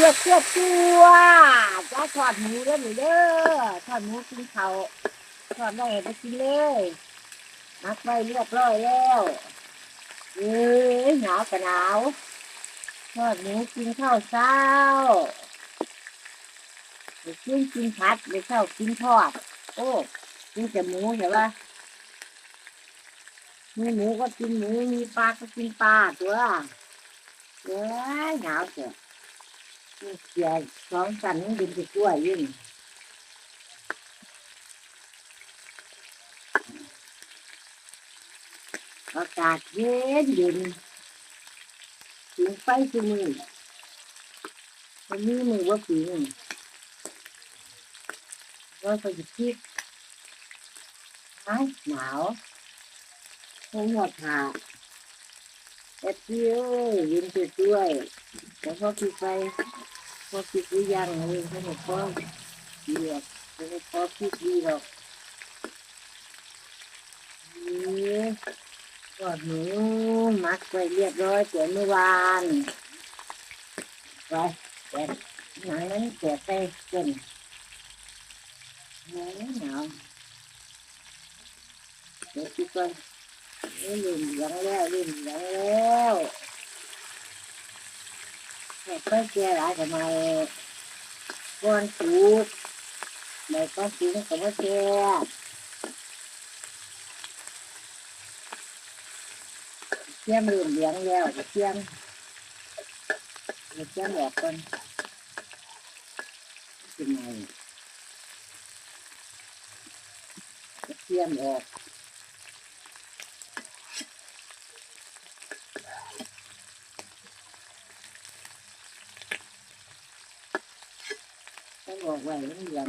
ชือกเชือเชือจ้าทอดหมูเด้อหนูเด้อทอดหมูกินเขาวทอดได้ไปกินเลยนักไว้เรียบร้อยแล้วเอ้ยหนาวกับหนาวทอดหมูกินข้าวเช้าเดี๋ยวกินกินผัดเดี๋ยวข้ากินทอด โอ้กินแต่หมูเห็นปะมีหมูก็กินหมูมีปลาก็กินปลาตัวเอ้ยหนาวเสีย เสียสองกันดินไปกล้วยยิ่งอากาศเย็นเย็นถึงไฟคือมือวันนี้มือว่าปีนว่าไปจะคิดหายหนาวคงหมดหา แอบเที่ยวเย็นไปด้วยแล้วก็คิดไปพอคิดดูยังเลยเขาบอกว่าเดียวเขาบอกพอคิดดีหรอกนี่กอดหนูมัดไว้เรียบร้อยเสียเมื่อวานไปแกะหนังนั้นแกะไปเกินหนาวหนาวเดี๋ยวคิดก่อน เอ้ยลืมเหลืองแล้วลืมเหลืองแล้วแกะไปแกะหลายทำไมก้อนสูบในก้อนสูบก็ว่าแก่เทียมเริ่มเลี้ยงแล้วจะเทียมจะเทียมออกก่อนเป็นไงเทียมออก ต้องบอกไว้มันเหลือง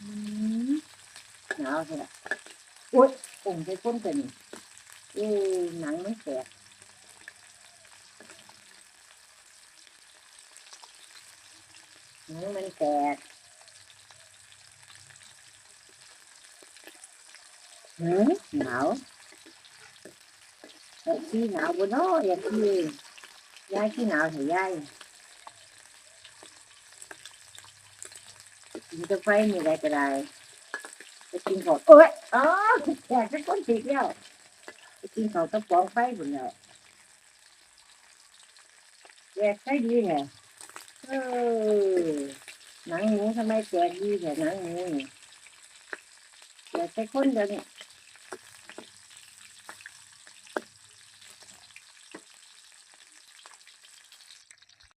อืมหนาวใช่ไหมโอ๊ยปุ่งไปพ่นไปนี่เอ้ยหนังมันแตกหนังมันแตกหืมหนาวไอ้ที่หนาวบนน้ออย่างที่ยายที่หนาวเหรอยาย กินกาแฟมีอะไรก็ได้ไปกินของโอ๊ยอ๋อแขกเป็นคนติดแล้วไปกินของกระปองไฟหมดแล้วแตกใช่ดีแฮะเออหนังหมูทำไมแตกดีแฮะหนังหมูนี่แตกใช่คนเดียวนี่